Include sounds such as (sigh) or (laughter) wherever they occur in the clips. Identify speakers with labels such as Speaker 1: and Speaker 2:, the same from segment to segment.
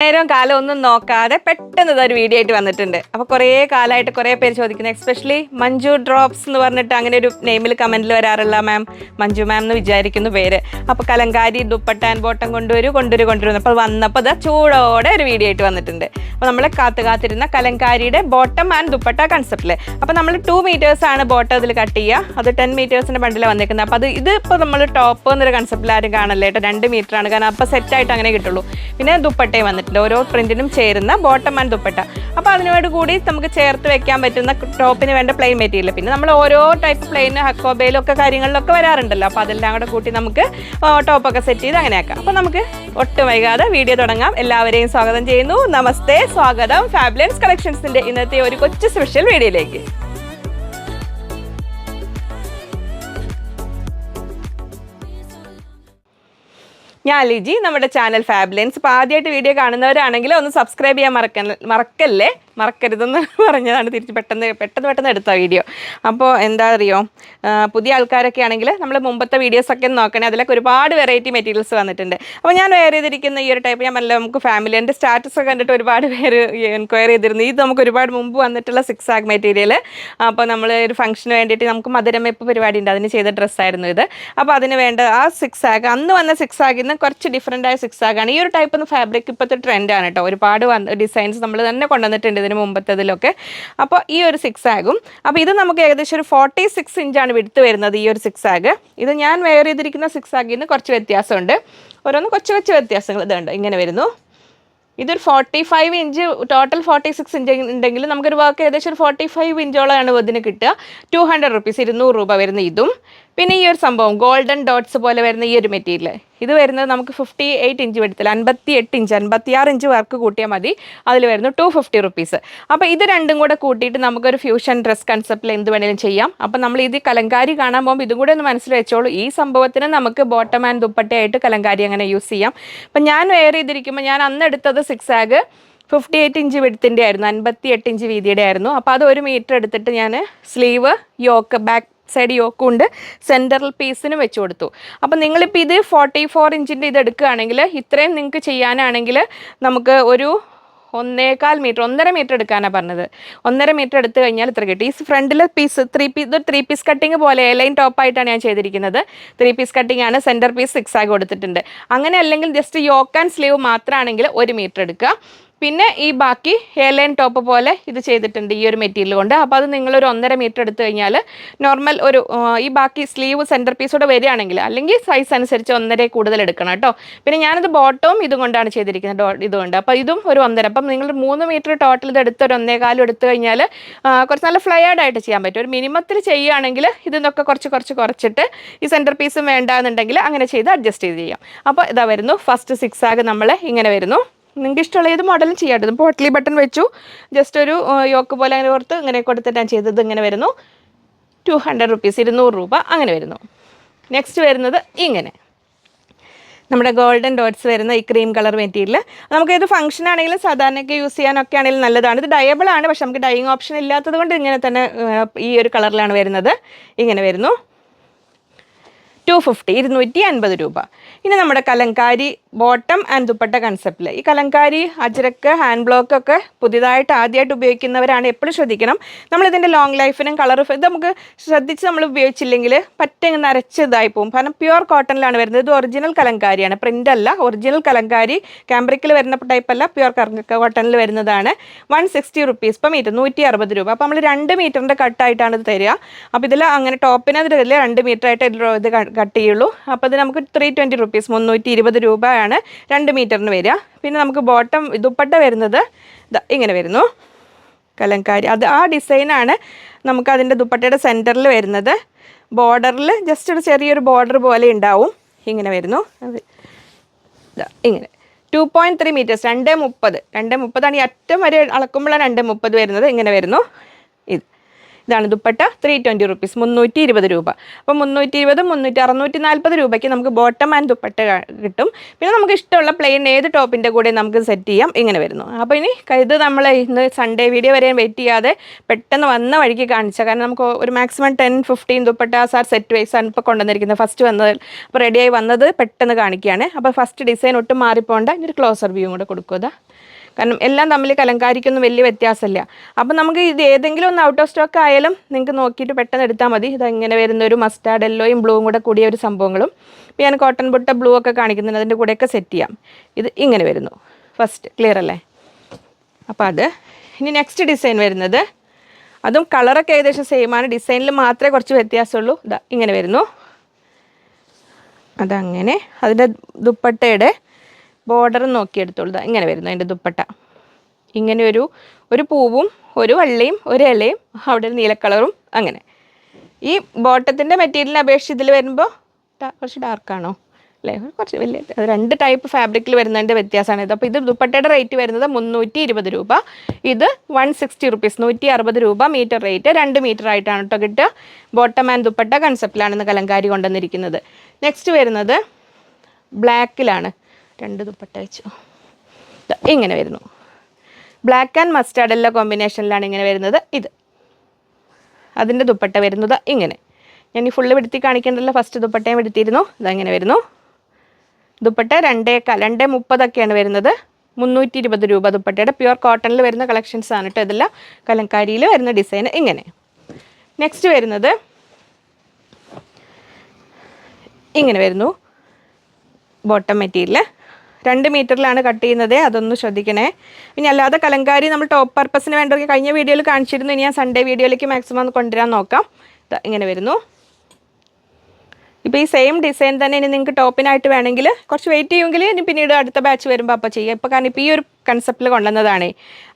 Speaker 1: നേരം കാലം ഒന്നും നോക്കാതെ പെട്ടെന്ന് ഇതൊരു വീഡിയോ ആയിട്ട് വന്നിട്ടുണ്ട്. അപ്പൊ കുറേ കാലമായിട്ട് കുറെ പേര് ചോദിക്കുന്നത് എക്സ്പെഷ്യലി മഞ്ജു ഡ്രോപ്സ് എന്ന് പറഞ്ഞിട്ട് അങ്ങനെ ഒരു നെയിമിൽ കമന്റിൽ വരാറുള്ള മാം മഞ്ജു മാം എന്ന് വിചാരിക്കുന്നു പേര്. അപ്പൊ കലങ്കാരി ദുപ്പട്ട ആൻഡ് ബോട്ടം കൊണ്ടുവരും കൊണ്ടുവരും കൊണ്ടുവരുന്നു അപ്പോൾ വന്നപ്പോൾ ഇത് ചൂടോടെ ഒരു വീഡിയോ ആയിട്ട് വന്നിട്ടുണ്ട്. അപ്പോൾ നമ്മൾ കാത്തു കാത്തിരുന്ന കലങ്കാരിയുടെ ബോട്ടം ആൻഡ് ദുപ്പട്ട കൺസെപ്റ്റിൽ അപ്പോൾ നമ്മൾ ടു മീറ്റേഴ്സ് ആണ് ബോട്ടം ഇതിൽ കട്ട് ചെയ്യുക അത് ടെൻ മീറ്റേഴ്സിന്റെ ബണ്ടിലാണ് വന്നിരിക്കുന്നത് അപ്പോൾ അത് ഇത് ഇപ്പോൾ നമ്മൾ ടോപ്പ് എന്നൊരു കൺസെപ്റ്റിൽ ആരും കാണല്ലേട്ടോ രണ്ട് മീറ്റർ ആണ്. കാരണം അപ്പൊ സെറ്റ് ആയിട്ട് അങ്ങനെ കിട്ടുള്ളൂ. പിന്നെ ദുപ്പട്ടയും വന്നിട്ടുണ്ട് ഓരോ പ്രിന്റിനും ചേരുന്ന ബോട്ടം ആൻഡ് ദുപ്പട്ട. അപ്പോൾ അതിനോട് കൂടി നമുക്ക് ചേർത്ത് വെക്കാൻ പറ്റുന്ന ടോപ്പിന് വേണ്ട പ്ലെയിൻ മെറ്റീരിയൽ പിന്നെ നമ്മൾ ഓരോ ടൈപ്പ് പ്ലെയിൻ ഹക്കോബയിലും ഒക്കെ കാര്യങ്ങളിലൊക്കെ വരാറുണ്ടല്ലോ. അപ്പോൾ അതെല്ലാം കൂടെ കൂട്ടി നമുക്ക് ടോപ്പൊക്കെ സെറ്റ് ചെയ്ത് അങ്ങനെ ആക്കാം. അപ്പോൾ നമുക്ക് ഒട്ടും വൈകാതെ വീഡിയോ തുടങ്ങാം. എല്ലാവരെയും സ്വാഗതം ചെയ്യുന്നു. നമസ്തേ. സ്വാഗതം. ഫാബ്ലൻസ് കളക്ഷൻസിന്റെ ഇന്നത്തെ ഒരു കൊച്ചു സ്പെഷ്യൽ വീഡിയോയിലേക്ക് ഞാൻ ലിജി നമ്മുടെ ചാനൽ ഫാബ്ലൻസ് ഇപ്പോൾ ആദ്യമായിട്ട് വീഡിയോ കാണുന്നവരാണെങ്കിൽ ഒന്ന് സബ്സ്ക്രൈബ് ചെയ്യാൻ മറക്ക മറക്കല്ലേ? മറക്കരുതെന്ന് (laughs) പറഞ്ഞതാണ്. തിരിച്ച് പെട്ടെന്ന് പെട്ടെന്ന് പെട്ടെന്ന് എടുത്ത വീഡിയോ. അപ്പോൾ എന്താ അറിയോ പുതിയ ആൾക്കാരൊക്കെ ആണെങ്കിൽ നമ്മൾ മുമ്പത്തെ വീഡിയോസൊക്കെ നോക്കണേ. അതിലൊക്കെ ഒരുപാട് വെറൈറ്റി മെറ്റീരിയൽസ് വന്നിട്ടുണ്ട്. അപ്പോൾ ഞാൻ വെയർ ചെയ്തിരിക്കുന്ന ഈ ഒരു ടൈപ്പ് ഞാൻ നല്ല നമുക്ക് ഫാമിലി എന്റെ സ്റ്റാറ്റസ് ഒക്കെ കണ്ടിട്ട് ഒരുപാട് പേര് എൻക്വയറി ചെയ്തിരുന്നു. ഇത് നമുക്ക് ഒരുപാട് മുമ്പ് വന്നിട്ടുള്ള സിക്സ് ആഗ് മെറ്റീരിയൽ അപ്പോൾ നമ്മൾ ഒരു ഫംഗ്ഷന് വേണ്ടിയിട്ട് നമുക്ക് മധുരമെപ്പ് പരിപാടി ഉണ്ട്. അതിന് ചെയ്ത ഡ്രസ്സായിരുന്നു ഇത്. അപ്പോൾ അതിന് വേണ്ട ആ സിക്സ് ആഗ് അന്ന് വന്ന സിക്സ് ആഗിൽ കുറച്ച് ഡിഫറെന്റ് ആയ സിക്സ് ആഗാണ് ഈ ഒരു ടൈപ്പ് ഫാബ്രിക് ഇപ്പോഴത്തെ ട്രെൻഡാണ് കേട്ടോ. ഒരുപാട് ഡിസൈൻസ് നമ്മൾ തന്നെ കൊണ്ടുവന്നിട്ടുണ്ട് ഇതിന് മുമ്പത്തതിലൊക്കെ. അപ്പോൾ ഈ ഒരു സിക്സ് ആകും അപ്പോൾ ഇത് നമുക്ക് ഏകദേശം ഒരു ഫോർട്ടി സിക്സ് ഇഞ്ചാണ് വിടുത്ത് വരുന്നത് ഈ ഒരു സിക്സ് ആഗ്. ഇത് ഞാൻ വെയർ ചെയ്തിരിക്കുന്ന സിക്സ് ആഗിൽ നിന്ന് കുറച്ച് വ്യത്യാസമുണ്ട്. ഓരോന്ന് കൊച്ചു കൊച്ചു വ്യത്യാസങ്ങൾ ഇതുണ്ട് ഇങ്ങനെ വരുന്നു. ഇതൊരു forty five inch total forty six inch ഉണ്ടെങ്കിൽ നമുക്കൊരു വർക്ക് ഏകദേശം ഒരു ഫോർട്ടി ഫൈവ് ഇഞ്ചോളമാണ് ഇതിന് കിട്ടുക. ടു ഹൺഡ്രഡ് റുപ്പീസ് ഇരുന്നൂറ് രൂപ വരുന്ന ഇതും. പിന്നെ ഈ ഒരു സംഭവം ഗോൾഡൻ ഡോട്ട്സ് പോലെ വരുന്ന ഈ ഒരു മെറ്റീരിയൽ ഇത് വരുന്നത് നമുക്ക് ഫിഫ്റ്റി എയ്റ്റ് ഇഞ്ച് എടുത്തില്ല അൻപത്തി എട്ട് ഇഞ്ച് അൻപത്തി ആറ് ഇഞ്ച് വർക്ക് കൂട്ടിയാൽ മതി. അതിൽ വരുന്നു ടു ഫിഫ്റ്റി റുപ്പീസ് അപ്പോൾ ഇത് രണ്ടും കൂടെ കൂട്ടിയിട്ട് നമുക്കൊരു ഫ്യൂഷൻ ഡ്രസ് കൺസെപ്റ്റിൽ എന്ത് വേണേലും ചെയ്യാം. അപ്പോൾ നമ്മൾ ഇത് കലങ്കാരി കാണാൻ പോകുമ്പോൾ ഇതും കൂടെ ഒന്ന് മനസ്സിൽ വെച്ചോളൂ. ഈ സംഭവത്തിന് നമുക്ക് ബോട്ടം ആൻഡ് ദുപ്പട്ടയായിട്ട് കലങ്കാരി അങ്ങനെ യൂസ് ചെയ്യാം. അപ്പം ഞാൻ വെയർ ചെയ്തിരിക്കുമ്പോൾ ഞാൻ അന്ന് എടുത്തത് സിക്സ് ആഗ് ഫിഫ്റ്റി എയ്റ്റ് ഇഞ്ച് വിടുത്തിന്റെ ആയിരുന്നു അൻപത്തി എട്ട് ഇഞ്ച് വീതിയുടെ ആയിരുന്നു. അപ്പോൾ അത് ഒരു മീറ്റർ എടുത്തിട്ട് ഞാൻ സ്ലീവ് യോക്ക് ബാക്ക് സൈഡ് യോക്കും ഉണ്ട് പീസിന് വെച്ച് കൊടുത്തു. അപ്പോൾ നിങ്ങളിപ്പോൾ ഇത് ഫോർട്ടി ഫോർ ഇഞ്ചിന്റെ ഇത് എടുക്കുകയാണെങ്കിൽ ഇത്രയും നിങ്ങൾക്ക് ചെയ്യാനാണെങ്കിൽ നമുക്ക് ഒരു ഒന്നേകാൽ മീറ്റർ ഒന്നര മീറ്റർ എടുക്കാനാണ് പറഞ്ഞത്. ഒന്നര മീറ്റർ എടുത്തു കഴിഞ്ഞാൽ ഇത്ര കിട്ടും. ഈ ഫ്രണ്ടിലെ പീസ് ത്രീ പീസ് ഇത് ത്രീ പീസ് കട്ടിങ് പോലെ ലൈൻ ടോപ്പായിട്ടാണ് ഞാൻ ചെയ്തിരിക്കുന്നത്. ത്രീ പീസ് കട്ടിങ് ആണ് സെന്റർ പീസ് സിക്സ് ആയി കൊടുത്തിട്ടുണ്ട്. അങ്ങനെ അല്ലെങ്കിൽ ജസ്റ്റ് യോക്ക് ആൻഡ് സ്ലീവ് മാത്രമാണെങ്കിൽ ഒരു മീറ്റർ എടുക്കുക. പിന്നെ ഈ ബാക്കി എയർലൈൻ ടോപ്പ് പോലെ ഇത് ചെയ്തിട്ടുണ്ട് ഈ ഒരു മെറ്റീരിയൽ കൊണ്ട്. അപ്പോൾ അത് നിങ്ങളൊരു ഒന്നര മീറ്റർ എടുത്തു കഴിഞ്ഞാൽ നോർമൽ ഒരു ഈ ബാക്കി സ്ലീവ് സെന്റർ പീസോടെ വരികയാണെങ്കിൽ അല്ലെങ്കിൽ സൈസ് അനുസരിച്ച് ഒന്നര കൂടുതൽ എടുക്കണം കേട്ടോ. പിന്നെ ഞാനത് ബോട്ടവും ഇതും കൊണ്ടാണ് ചെയ്തിരിക്കുന്നത് ഇതുകൊണ്ട് അപ്പോൾ ഇതും ഒരു ഒന്നര അപ്പം നിങ്ങൾ മൂന്ന് മീറ്റർ ടോട്ടൽ ഇത് എടുത്ത് ഒരു ഒന്നേകാലും എടുത്തു കഴിഞ്ഞാൽ കുറച്ച് നല്ല ഫ്ലയേർഡ് ആയിട്ട് ചെയ്യാൻ പറ്റും. ഒരു മിനിമത്തിൽ ചെയ്യുകയാണെങ്കിൽ ഇതിന്നൊക്കെ കുറച്ച് കുറച്ച് കുറച്ചിട്ട് ഈ സെന്റർ പീസും വേണ്ടാന്നുണ്ടെങ്കിൽ അങ്ങനെ ചെയ്ത് അഡ്ജസ്റ്റ് ചെയ്ത് ചെയ്യാം. അപ്പോൾ ഇതാ വരുന്നു ഫസ്റ്റ് സിക്സ് ആഗ് നമ്മൾ ഇങ്ങനെ വരുന്നു. നിങ്ങൾക്ക് ഇഷ്ടമുള്ള ഏത് മോഡലും ചെയ്യാം കേട്ടോ. പോട്ട്ലി ബട്ടൺ വെച്ചു. ജസ്റ്റ് ഒരു യോക്ക് പോലെ അങ്ങനെ ഓർത്ത് ഇങ്ങനെ കൊടുത്തിട്ട് ഞാൻ ചെയ്തത് ഇങ്ങനെ വരുന്നു. ടു ഹൺഡ്രഡ് റുപ്പീസ് ഇരുന്നൂറ് രൂപ അങ്ങനെ വരുന്നു. നെക്സ്റ്റ് വരുന്നത് ഇങ്ങനെ. നമ്മുടെ ഗോൾഡൻ ഡോട്ട്സ് വരുന്ന ഈ ക്രീം കളർ മെറ്റീരിയൽ നമുക്ക് ഇത് ഫംഗ്ഷൻ ആണെങ്കിലും സാധാരണയൊക്കെ യൂസ് ചെയ്യാനൊക്കെ ആണെങ്കിലും നല്ലതാണ്. ഇത് ഡയബിൾ ആണ് പക്ഷെ നമുക്ക് ഡൈയിങ് ഓപ്ഷൻ ഇല്ലാത്തത് കൊണ്ട് ഇങ്ങനെ തന്നെ ഈ ഒരു കളറിലാണ് വരുന്നത്. ഇങ്ങനെ വരുന്നു. ടു ഫിഫ്റ്റി ഇരുന്നൂറ്റി അൻപത് രൂപ. ഇനി നമ്മുടെ കലങ്കാരി ബോട്ടം ആൻഡ് ദുപ്പട്ട കൺസെപ്റ്റിൽ ഈ കലങ്കാരി അജരക്ക് ഹാൻഡ് ബ്ലോക്ക് ഒക്കെ പുതിയതായിട്ട് ആദ്യമായിട്ട് ഉപയോഗിക്കുന്നവരാണ് എപ്പോഴും ശ്രദ്ധിക്കണം. നമ്മളിതിന്റെ ലോങ് ലൈഫിനും കളർ ഇത് നമുക്ക് ശ്രദ്ധിച്ച് നമ്മൾ ഉപയോഗിച്ചില്ലെങ്കിൽ പറ്റങ്ങ് നരച്ച് ഇതായി പോകും കാരണം പ്യുവർ കോട്ടണിലാണ് വരുന്നത്. ഇത് ഒറിജിനൽ കലങ്കാരിയാണ്. പ്രിന്റ് അല്ല. ഒറിജിനൽ കലങ്കാരി ക്യാമ്പ്രിക്കിൽ വരുന്ന ടൈപ്പ് അല്ല. പ്യുവർ കോട്ടണിൽ വരുന്നതാണ്. വൺ സിക്സ്റ്റി റുപ്പീസ് ഇപ്പം മീറ്റർ നൂറ്റി അറുപത് രൂപ. അപ്പോൾ നമ്മൾ രണ്ട് മീറ്ററിന്റെ കട്ടായിട്ടാണ് ഇത് തരിക. അപ്പോൾ ഇതിൽ അങ്ങനെ ടോപ്പിനെ അത് തരില്ല. രണ്ട് ഇതിൽ ഇത് കട്ട് ചെയ്യുള്ളൂ അപ്പോൾ ഇത് നമുക്ക് ത്രീ ട്വന്റി റുപ്പീസ് മുന്നൂറ്റി ഇരുപത് രൂപയാണ് രണ്ട് മീറ്ററിന് വരിക. പിന്നെ നമുക്ക് ബോട്ടം ദുപ്പട്ട വരുന്നത് ഇങ്ങനെ വരുന്നു. കലങ്കാരി. അത് ആ ഡിസൈനാണ് നമുക്ക് അതിന്റെ ദുപ്പട്ടയുടെ സെന്ററിൽ വരുന്നത്. ബോർഡറിൽ ജസ്റ്റ് ഒരു ചെറിയൊരു ബോർഡർ പോലെ ഉണ്ടാവും. ഇങ്ങനെ വരുന്നു. ഇങ്ങനെ. ടു പോയിന്റ് ത്രീ മീറ്റേഴ്സ് രണ്ട് മുപ്പത്. രണ്ട് മുപ്പതാണ് ഈ അറ്റം വരെ അളക്കുമ്പോഴാണ് രണ്ട് മുപ്പത് വരുന്നത്. ഇങ്ങനെ വരുന്നു. ഇതാണ് ദുപ്പട്ട. ത്രീ ട്വന്റി റുപ്പീസ് മുന്നൂറ്റി ഇരുപത് രൂപ. അപ്പോൾ മുന്നൂറ്റി ഇരുപത് മുന്നൂറ്റി അറുന്നൂറ്റി നാൽപ്പത് രൂപയ്ക്ക് നമുക്ക് ബോട്ടം ആൻഡ് ദുപ്പട്ട കിട്ടും. പിന്നെ നമുക്ക് ഇഷ്ടമുള്ള പ്ലെയിൻ ഏത് ടോപ്പിന്റെ കൂടെ നമുക്ക് സെറ്റ് ചെയ്യാം. ഇങ്ങനെ വരുന്നു. അപ്പോൾ ഇനി ഇത് നമ്മൾ ഇന്ന് സൺഡേ വീഡിയോ വരെ വെയിറ്റ് ചെയ്യാതെ പെട്ടെന്ന് വന്ന വഴിക്ക് കാണിച്ച. കാരണം നമുക്ക് ഒരു maximum ten fifteen dupattas are set wise ആണ് ഇപ്പോൾ കൊണ്ടുവന്നിരിക്കുന്നത്. ഫസ്റ്റ് വന്നത് അപ്പോൾ റെഡിയായി വന്നത് പെട്ടെന്ന് കാണിക്കുകയാണ്. അപ്പോൾ ഫസ്റ്റ് ഡിസൈൻ ഒട്ടും മാറിപ്പോണ്ട. ഇനി ഒരു ക്ലോസർ വ്യൂ കൂടെ കൊടുക്കുക കാരണം എല്ലാം തമ്മിൽ കലങ്കാരിക്കൊന്നും വലിയ വ്യത്യാസമില്ല. അപ്പം നമുക്ക് ഇത് ഏതെങ്കിലും ഒന്ന് ഔട്ട് ഓഫ് സ്റ്റോക്ക് ആയാലും നിങ്ങൾക്ക് നോക്കിയിട്ട് പെട്ടെന്ന് എടുത്താൽ മതി. ഇത് ഇങ്ങനെ വരുന്ന ഒരു മസ്റ്റാർഡ് എല്ലോയും ബ്ലൂവും കൂടെ കൂടിയ ഒരു സംഭവങ്ങളും. ഇപ്പം ഞാൻ കോട്ടൺ ബുട്ട ബ്ലൂ ഒക്കെ കാണിക്കുന്നുണ്ട്. അതിന്റെ കൂടെയൊക്കെ സെറ്റ് ചെയ്യാം. ഇത് ഇങ്ങനെ വരുന്നു. ഫസ്റ്റ് ക്ലിയർ അല്ലേ? അപ്പോൾ അത്. ഇനി നെക്സ്റ്റ് ഡിസൈൻ വരുന്നത്. അതും കളറൊക്കെ ഏകദേശം സെയിം ആണ്. ഡിസൈനിൽ മാത്രമേ കുറച്ച് വ്യത്യാസമുള്ളൂ. ഇതാ ഇങ്ങനെ വരുന്നു. അതങ്ങനെ. അതിന്റെ ദുപ്പട്ടയുടെ ബോർഡർ നോക്കിയെടുത്തോളൂ ദാ ഇങ്ങനെ വരുന്നു അതിന്റെ ദുപ്പട്ട. ഇങ്ങനെ ഒരു ഒരു പൂവും ഒരു വള്ളിയും ഒരു ഇലയും അവിടെ ഒരു നീലക്കളറും അങ്ങനെ. ഈ ബോട്ടത്തിന്റെ മെറ്റീരിയലിനെ അപേക്ഷിച്ച് ഇതിൽ വരുമ്പോൾ കുറച്ച് ഡാർക്കാണോ അല്ലേ? കുറച്ച് വലിയ അത് രണ്ട് ടൈപ്പ് ഫാബ്രിക്കിൽ വരുന്നതിന്റെ വ്യത്യാസമാണ് ഇത്. അപ്പോൾ ഇത് ദുപ്പട്ടയുടെ റേറ്റ് വരുന്നത് മുന്നൂറ്റി ഇരുപത് രൂപ. ഇത് വൺ സിക്സ്റ്റി റുപ്പീസ് നൂറ്റി അറുപത് രൂപ മീറ്റർ റേറ്റ് രണ്ട് മീറ്റർ ആയിട്ടാണ് കേട്ടോ കിട്ടുക. ബോട്ടം ആൻഡ് ദുപ്പട്ട കൺസെപ്റ്റിലാണ് ഇന്ന് കലങ്കാരി കൊണ്ടുവന്നിരിക്കുന്നത്. നെക്സ്റ്റ് വരുന്നത് ബ്ലാക്കിലാണ് രണ്ട് ദുപ്പട്ട വെച്ചു. ഇങ്ങനെ വരുന്നു. ബ്ലാക്ക് ആൻഡ് മസ്റ്റാർഡ് എല്ലാ കോമ്പിനേഷനിലാണ് ഇങ്ങനെ വരുന്നത് ഇത്. അതിന്റെ ദുപ്പട്ട വരുന്നത് ഇങ്ങനെ. ഞാൻ ഈ ഫുള്ള് വെടുത്തി കാണിക്കേണ്ടല്ലോ ഫസ്റ്റ് ദുപ്പട്ടയും എടുത്തിരുന്നു ഇതങ്ങനെ വരുന്നു. ദുപ്പട്ട രണ്ടേക്കാൽ രണ്ടേ മുപ്പതൊക്കെയാണ് വരുന്നത്. മുന്നൂറ്റി ഇരുപത് രൂപ ദുപ്പട്ടയുടെ. പ്യുവർ കോട്ടണിൽ വരുന്ന കളക്ഷൻസ് ആണ് കേട്ടോ ഇതെല്ലാം. കലങ്കാരിയിൽ വരുന്ന ഡിസൈൻ ഇങ്ങനെ. നെക്സ്റ്റ് വരുന്നത് ഇങ്ങനെ വരുന്നു. ബോട്ടം മെറ്റീരിയൽ രണ്ട് മീറ്ററിലാണ് കട്ട് ചെയ്യുന്നത്. അതൊന്ന് ശ്രദ്ധിക്കണേ. ഇനി അല്ലാതെ കലങ്കാരി നമ്മൾ ടോപ്പ് പർപ്പസിന് വേണ്ടവർക്ക് കഴിഞ്ഞ വീഡിയോയിൽ കാണിച്ചിരുന്നു. ഇനി ഞാൻ സൺഡേ വീഡിയോയിലേക്ക് മാക്സിമം ഒന്ന് കൊണ്ടുവരാൻ നോക്കാം. ഇങ്ങനെ വരുന്നു. ഇപ്പോൾ ഈ സെയിം ഡിസൈൻ തന്നെ ഇനി നിങ്ങൾക്ക് ടോപ്പിനായിട്ട് വേണമെങ്കിൽ കുറച്ച് വെയിറ്റ് ചെയ്യുമെങ്കിൽ ഇനി പിന്നീട് അടുത്ത ബാച്ച് വരുമ്പോൾ അപ്പോൾ ചെയ്യാം. ഇപ്പോൾ കാരണം ഇപ്പോൾ ഈ ഒരു കൺസെപ്റ്റിൽ കൊണ്ടുവന്നതാണേ.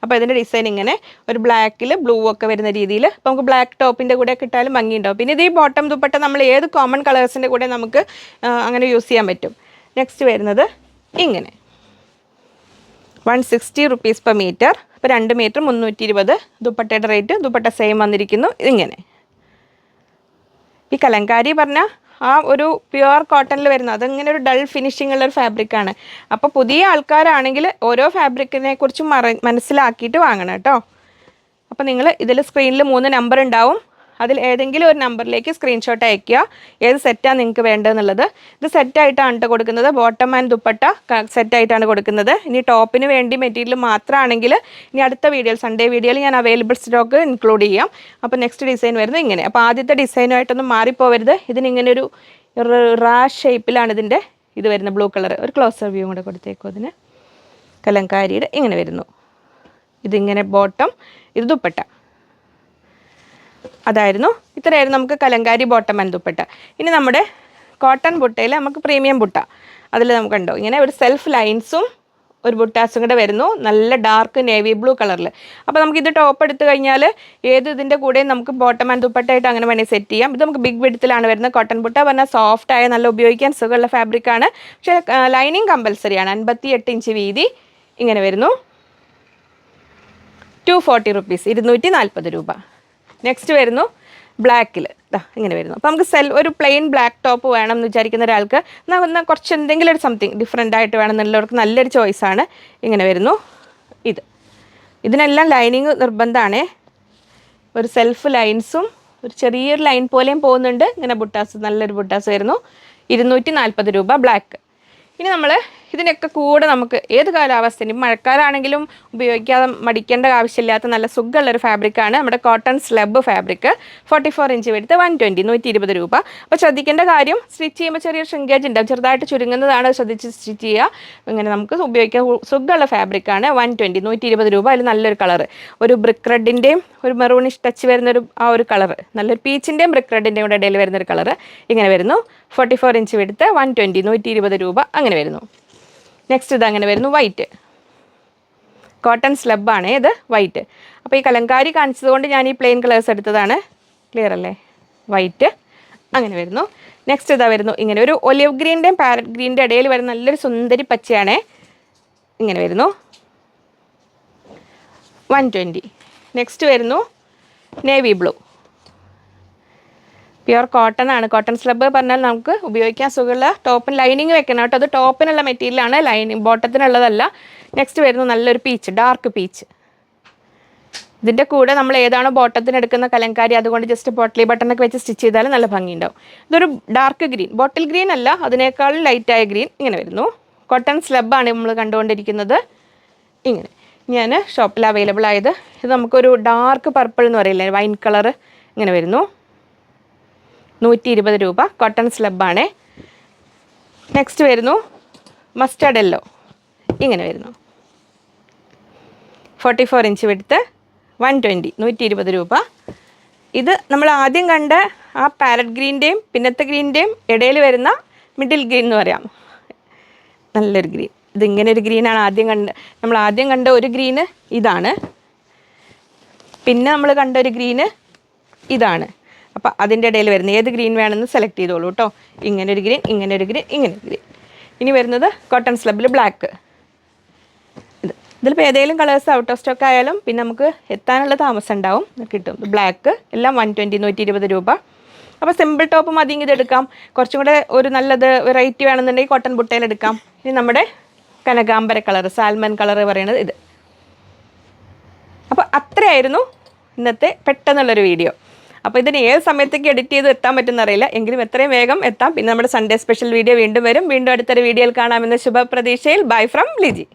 Speaker 1: അപ്പോൾ ഇതിന്റെ ഡിസൈൻ ഇങ്ങനെ ഒരു ബ്ലാക്കിൽ ബ്ലൂ ഒക്കെ വരുന്ന രീതിയിൽ ഇപ്പോൾ നമുക്ക് ബ്ലാക്ക് ടോപ്പിന്റെ കൂടെ കിട്ടാലും ഭംഗിയുണ്ടാവും. പിന്നെ ഇത് ഈ ബോട്ടം ദുപ്പട്ട നമ്മൾ ഏത് കോമൺ കളേഴ്സിന്റെ കൂടെ നമുക്ക് അങ്ങനെ യൂസ് ചെയ്യാൻ പറ്റും. നെക്സ്റ്റ് വരുന്നത് ഇങ്ങനെ. One sixty rupees per metre ഇപ്പോൾ രണ്ട് മീറ്റർ മുന്നൂറ്റി ഇരുപത് ദുപ്പട്ടയുടെ റേറ്റ് ദുപ്പട്ട സെയിം വന്നിരിക്കുന്നു. ഇങ്ങനെ. ഈ കലങ്കാരി പറഞ്ഞാൽ ആ ഒരു പ്യുവർ കോട്ടണിൽ വരുന്ന അതിങ്ങനെ ഒരു ഡൾ ഫിനിഷിംഗ് ഉള്ള ഒരു ഫാബ്രിക്കാണ് അപ്പോൾ പുതിയ ആൾക്കാരാണെങ്കിൽ ഓരോ ഫാബ്രിക്കിനെ കുറിച്ച് മനസ്സിലാക്കിയിട്ട് വാങ്ങണം കേട്ടോ. അപ്പോൾ നിങ്ങൾ ഇതിൽ സ്ക്രീനിൽ മൂന്ന് നമ്പർ ഉണ്ടാവും. അതിൽ ഏതെങ്കിലും ഒരു നമ്പറിലേക്ക് സ്ക്രീൻഷോട്ട് അയയ്ക്കുക. ഏത് സെറ്റാണ് നിങ്ങൾക്ക് വേണ്ടതെന്നുള്ളത്. ഇത് സെറ്റായിട്ടാണ് കേട്ടോ കൊടുക്കുന്നത്. ബോട്ടം ആൻഡ് ദുപ്പട്ട സെറ്റായിട്ടാണ് കൊടുക്കുന്നത്. ഇനി ടോപ്പിന് വേണ്ടി മെറ്റീരിയൽ മാത്രമാണെങ്കിൽ ഇനി അടുത്ത വീഡിയോയിൽ സൺഡേ വീഡിയോയിൽ ഞാൻ അവൈലബിൾ സ്റ്റോക്ക് ഇൻക്ലൂഡ് ചെയ്യാം. അപ്പോൾ നെക്സ്റ്റ് ഡിസൈൻ വരുന്നത് ഇങ്ങനെ. അപ്പോൾ ആദ്യത്തെ ഡിസൈനുമായിട്ടൊന്നും മാറിപ്പോവരുത്. ഇതിനിങ്ങനെ ഒരു റാ ഷേപ്പിലാണ് ഇതിന്റെ ഇത് വരുന്നത്. ബ്ലൂ കളർ ഒരു ക്ലോസർ വ്യൂ കൂടെ കൊടുത്തേക്കും അതിന്. കലങ്കാരിയുടെ ഇങ്ങനെ വരുന്നു. ഇതിങ്ങനെ ബോട്ടം ഇത് ദുപ്പട്ട. അതായിരുന്നു. ഇത്രയായിരുന്നു നമുക്ക് കലങ്കാരി ബോട്ടം ആൻഡ് ദുപ്പട്ട. ഇനി നമ്മുടെ കോട്ടൺ ബുട്ടയിൽ നമുക്ക് പ്രീമിയം ബുട്ട. അതിൽ നമുക്ക് ഉണ്ടോ ഇങ്ങനെ ഒരു സെൽഫ് ലൈൻസും ഒരു ബുട്ടാസും കൂടെ വരുന്നു. നല്ല ഡാർക്ക് നേവി ബ്ലൂ കളറിൽ അപ്പോൾ നമുക്ക് ഇത് ടോപ്പ് എടുത്തു കഴിഞ്ഞാൽ ഏത് ഇതിന്റെ കൂടെയും നമുക്ക് ബോട്ടം ആൻഡ് ദുപ്പട്ടായിട്ട് അങ്ങനെ വേണമെങ്കിൽ സെറ്റ് ചെയ്യാം. ഇത് നമുക്ക് ബിഗ് വിടത്തിലാണ് വരുന്നത് കോട്ടൺ ബുട്ട. പറഞ്ഞാൽ സോഫ്റ്റ് ആയ നല്ല ഉപയോഗിക്കാൻ സുഖമുള്ള ഫാബ്രിക്കാണ് പക്ഷേ ലൈനിങ് കമ്പൽസറിയാണ് അൻപത്തി എട്ട് ഇഞ്ച് വീതി ഇങ്ങനെ വരുന്നു. ടു ഫോർട്ടി റുപ്പീസ് ഇരുന്നൂറ്റി നാൽപ്പത് രൂപ. നെക്സ്റ്റ് വരുന്നു. ബ്ലാക്കിൽ ഇങ്ങനെ വരുന്നു. അപ്പോൾ നമുക്ക് സെൽ ഒരു പ്ലെയിൻ ബ്ലാക്ക് ടോപ്പ് വേണം എന്ന് വിചാരിക്കുന്ന ഒരാൾക്ക് എന്നാൽ കുറച്ച് എന്തെങ്കിലും ഒരു സംതിങ് ഡിഫറെന്റ് ആയിട്ട് വേണം എന്നുള്ളവർക്ക് നല്ലൊരു ചോയ്സാണ് ഇങ്ങനെ വരുന്നു. ഇത്. ഇതിനെല്ലാം ലൈനിങ് നിർബന്ധമാണ്. ഒരു സെൽഫ് ലൈൻസും ഒരു ചെറിയൊരു ലൈൻ പോലെയും പോകുന്നുണ്ട്. ഇങ്ങനെ ബുട്ടാസ് നല്ലൊരു ബുട്ടാസ് വരുന്നു. ഇരുന്നൂറ്റി രൂപ ബ്ലാക്ക് ഇനി നമ്മൾ ഇതിനൊക്കെ കൂടെ നമുക്ക് ഏത് കാലാവസ്ഥയും മഴക്കാലാണെങ്കിലും ഉപയോഗിക്കാതെ മടിക്കേണ്ട ആവശ്യമില്ലാത്ത നല്ല സുഖമുള്ളൊരു ഫാബ്രിക്കാണ് നമ്മുടെ cotton slub fabric forty four inch എടുത്ത് വൺ ട്വന്റി നൂറ്റി ഇരുപത് രൂപ. അപ്പോൾ ശ്രദ്ധിക്കേണ്ട കാര്യം സ്റ്റിച്ച് ചെയ്യുമ്പോൾ ചെറിയ ഷ്രിങ്കേജ് ഉണ്ടാവും ചെറുതായിട്ട് ചുരുങ്ങുന്നതാണ്. ശ്രദ്ധിച്ച് സ്റ്റിച്ച് ചെയ്യുക. ഇങ്ങനെ നമുക്ക് ഉപയോഗിക്കാൻ സുഖമുള്ള ഫാബ്രിക്കാണ് വൺ ട്വന്റി നൂറ്റി ഇരുപത് രൂപ. അതിൽ നല്ലൊരു കളർ ഒരു ബ്രിക്ക് റെഡിന്റെയും ഒരു മെറൂണിഷ് ടച്ച് വരുന്നൊരു ആ ഒരു കളർ നല്ലൊരു പീച്ചിന്റെയും ബ്രിക്ക് റെഡിന്റെയും കൂടെ ഇടയിൽ വരുന്നൊരു കളർ ഇങ്ങനെ വരുന്നു. ഫോർട്ടി ഫോർ ഇഞ്ച് എടുത്ത് വൺ ട്വന്റി നൂറ്റി ഇരുപത് രൂപ. അങ്ങനെ വരുന്നു. നെക്സ്റ്റ് ഇത് അങ്ങനെ വരുന്നു വൈറ്റ് കോട്ടൺ സ്ലബാണ് ഇത് വൈറ്റ് അപ്പോൾ ഈ കലങ്കാരി കാണിച്ചതുകൊണ്ട് ഞാൻ ഈ പ്ലെയിൻ കളേഴ്സ് എടുത്തതാണ്. ക്ലിയർ അല്ലേ? വൈറ്റ് അങ്ങനെ വരുന്നു. നെക്സ്റ്റ് ഇതാ വരുന്നു. ഇങ്ങനെ ഒരു ഒലിവ് ഗ്രീന്റെയും പാരറ്റ് ഗ്രീന്റെ ഇടയിൽ വരുന്ന നല്ലൊരു സുന്ദരി പച്ചയാണ്. ഇങ്ങനെ വരുന്നു. വൺ ട്വന്റി നെക്സ്റ്റ് വരുന്നു. നേവി ബ്ലൂ പ്യുവർ കോട്ടൺ ആണ്. കോട്ടൺ സ്ലബ് പറഞ്ഞാൽ നമുക്ക് ഉപയോഗിക്കാൻ സുഖമുള്ള ടോപ്പിന് ലൈനിങ് വെക്കണം കേട്ടോ. അത് ടോപ്പിനുള്ള മെറ്റീരിയലാണ് ലൈനിങ് ബോട്ടത്തിനുള്ളതല്ല. നെക്സ്റ്റ് വരുന്നു നല്ലൊരു പീച്ച് ഡാർക്ക് പീച്ച് ഇതിന്റെ കൂടെ നമ്മൾ ഏതാണോ ബോട്ടത്തിന് എടുക്കുന്ന കലങ്കാരി അതുകൊണ്ട് ജസ്റ്റ് ബോട്ടിലി ബട്ടണൊക്കെ വെച്ച് സ്റ്റിച്ച് ചെയ്താൽ നല്ല ഭംഗിയുണ്ടാവും. ഇതൊരു ഡാർക്ക് ഗ്രീൻ ബോട്ടിൽ ഗ്രീൻ അല്ല അതിനേക്കാൾ ലൈറ്റായ ഗ്രീൻ ഇങ്ങനെ വരുന്നു. കോട്ടൺ സ്ലബാണ് നമ്മൾ കണ്ടുകൊണ്ടിരിക്കുന്നത്. ഇങ്ങനെ. ഞാൻ ഷോപ്പിൽ അവൈലബിൾ ആയത്. ഇത് നമുക്കൊരു ഡാർക്ക് പർപ്പിൾ എന്ന് പറയില്ലേ വൈൻ കളർ ഇങ്ങനെ വരുന്നു. നൂറ്റി ഇരുപത് രൂപ കോട്ടൺ സ്ലബാണേ നെക്സ്റ്റ് വരുന്നു. മസ്റ്റർഡ് എല്ലോ ഇങ്ങനെ വരുന്നു. ഫോർട്ടി ഫോർ ഇഞ്ച് വെടുത്ത് വൺ ട്വന്റി നൂറ്റി ഇരുപത് രൂപ. ഇത് നമ്മൾ ആദ്യം കണ്ട ആ പാരറ്റ് ഗ്രീന്റെയും പിന്നത്തെ ഗ്രീന്റെയും ഇടയിൽ വരുന്ന മിഡിൽ ഗ്രീൻ എന്ന് പറയാം. നല്ലൊരു ഗ്രീൻ ഇതിങ്ങനെ ഒരു ഗ്രീനാണ് ആദ്യം കണ്ട നമ്മൾ ആദ്യം കണ്ട ഒരു ഗ്രീന് ഇതാണ്. പിന്നെ നമ്മൾ കണ്ട ഒരു ഗ്രീന് ഇതാണ്. അപ്പോൾ അതിന്റെ ഇടയിൽ വരുന്ന ഏത് ഗ്രീൻ വേണമെന്ന് സെലക്ട് ചെയ്തോളൂ കേട്ടോ ഇങ്ങനെ ഒരു ഗ്രീൻ ഇങ്ങനെ ഒരു ഗ്രീൻ ഇങ്ങനെ ഗ്രീൻ. ഇനി വരുന്നത് കോട്ടൺ സ്ലബിൽ ബ്ലാക്ക് ഇത് ഇതിലിപ്പോൾ ഏതെങ്കിലും കളേഴ്സ് ഔട്ട് ഓഫ് സ്റ്റോക്ക് ആയാലും പിന്നെ നമുക്ക് എത്താനുള്ള താമസം ഉണ്ടാവും. കിട്ടും. ബ്ലാക്ക് എല്ലാം വൺ ട്വന്റി നൂറ്റി ഇരുപത് രൂപ അപ്പോൾ സിമ്പിൾ ടോപ്പ് മതി ഇത് എടുക്കാം. കുറച്ചും കൂടെ ഒരു നല്ലത് വെറൈറ്റി വേണമെന്നുണ്ടെങ്കിൽ കോട്ടൺ ബുട്ടയിൽ എടുക്കാം. ഇനി നമ്മുടെ കനകാംബര കളർ സാൽമൺ കളർ പറയുന്നത് ഇത്. അപ്പോൾ അത്രയായിരുന്നു ഇന്നത്തെ പെട്ടെന്നുള്ളൊരു വീഡിയോ അപ്പോൾ ഇതിന് ഏത് സമയത്തേക്ക് എഡിറ്റ് ചെയ്ത് എത്താൻ പറ്റുന്നറിയില്ല എങ്കിലും എത്രയും വേഗം എത്താം. പിന്നെ നമ്മുടെ സൺഡേ സ്പെഷ്യൽ വീഡിയോ വീണ്ടും വരും. വീണ്ടും അടുത്തൊരു വീഡിയോയിൽ കാണാമെന്ന ശുഭപ്രതീക്ഷയിൽ. Bye from Liji